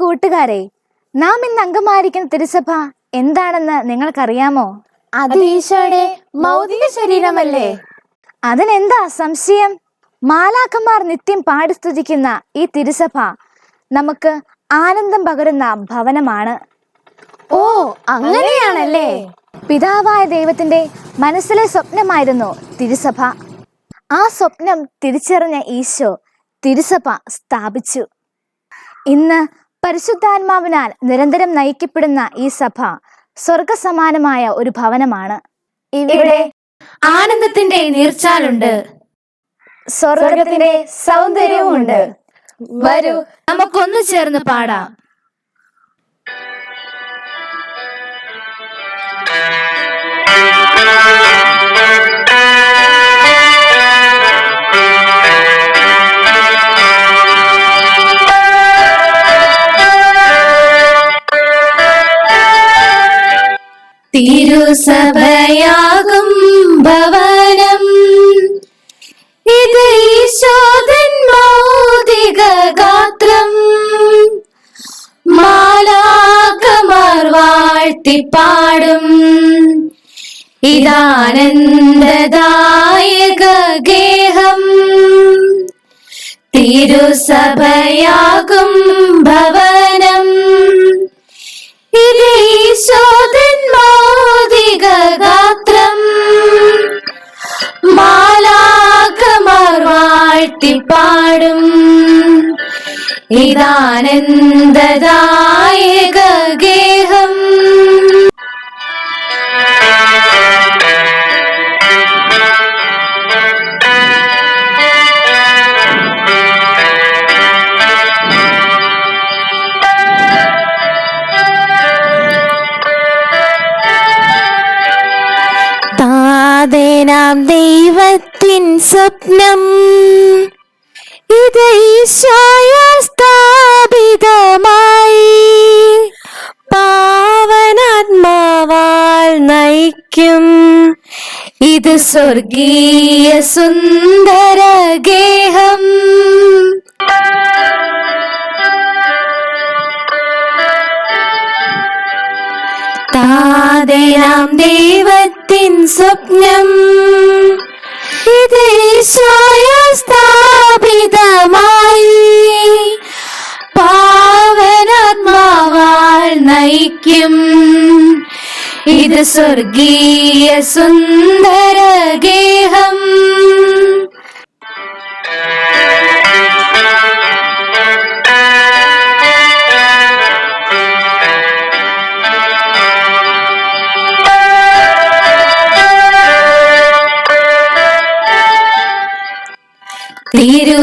കൂട്ടുകാരെ നാം ഇന്ന് അംഗമായിരിക്കുന്ന തിരുസഭ എന്താണെന്ന് നിങ്ങൾക്കറിയാമോ? അത് ഈശോയുടെ ഭൗതിക ശരീരമല്ലേ? അതിനെന്താ സംശയം? മാലാക്കന്മാർ നിത്യം പാടിസ്തുതിക്കുന്ന ഈ തിരുസഭ നമുക്ക് ആനന്ദം പകരുന്ന ഭവനമാണ്. ഓ അങ്ങനെയാണല്ലേ? പിതാവായ ദൈവത്തിന്റെ മനസ്സിലെ സ്വപ്നമായിരുന്നു തിരുസഭ. ആ സ്വപ്നം തിരിച്ചറിഞ്ഞ ഈശോ തിരുസഭ സ്ഥാപിച്ചു. ഇന്ന് പരിശുദ്ധാത്മാവിനാൽ നിരന്തരം നയിക്കപ്പെടുന്ന ഈ സഭ സ്വർഗസമാനമായ ഒരു ഭവനമാണ്. ഇവിടെ ആനന്ദത്തിന്റെ നീർച്ചാലുണ്ട്. സ്വർഗത്തിന്റെ സൗന്ദര്യവുമുണ്ട്. വരൂ നമുക്കൊന്നു ചേർന്ന് പാടാം. തിരുസഭയാകും ഭവനം. ഇത് ഈശോദൻ മൗതിക ഗാത്രം. മാലാകമാർ വാഴ്ത്തിപ്പാടും. ഇതാനന്ദദായക ഗേഹം. തിരുസഭയാകും ഭവനം. ഇത് ഈശോദൻ ഗാത്രം. മാലാകമാർ വാഴ്ത്തിപ്പാടും ഇതാനന്ദദായക ഗേഹം. ദൈവത്തിൻ സ്വപ്നം ഇത് ഈശോയ സ്ഥാപിതമായി പാവനാത്മാവാൽ നയിക്കും. ഇത് സ്വർഗീയ സുന്ദര ഗേഹം താതേനാം ദൈവത്തിൻ സ്വപ്നം ഇത് സ്ഥാപിതമായി പാവനാത്മാവാൽ നയിക്കും. ഇത് സ്വർഗീയ സുന്ദര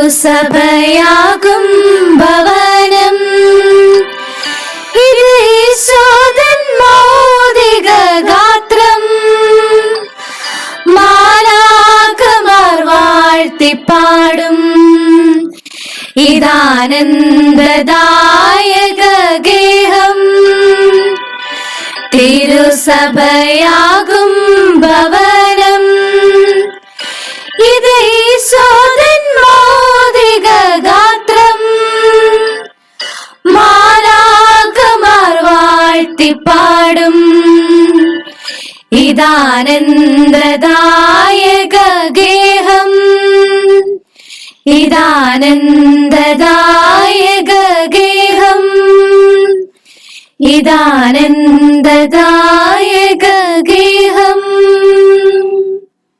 ഗേഹം തിരുസഭയാകും ഭവനം. ഇത് ഈശോദൻ മോദിക ഗാത്രം. മാലാകമാർ വാഴ്ത്തിപ്പാടും. ഇതാനന്ദദായക ഗേഹം. തിരുസഭയാകും വാഴ്ത്തിപ്പാടും ഇതാനന്ദദായക ഗേഹം ഇതാനന്ദദായക ഗേഹം ഇതാനന്ദദായ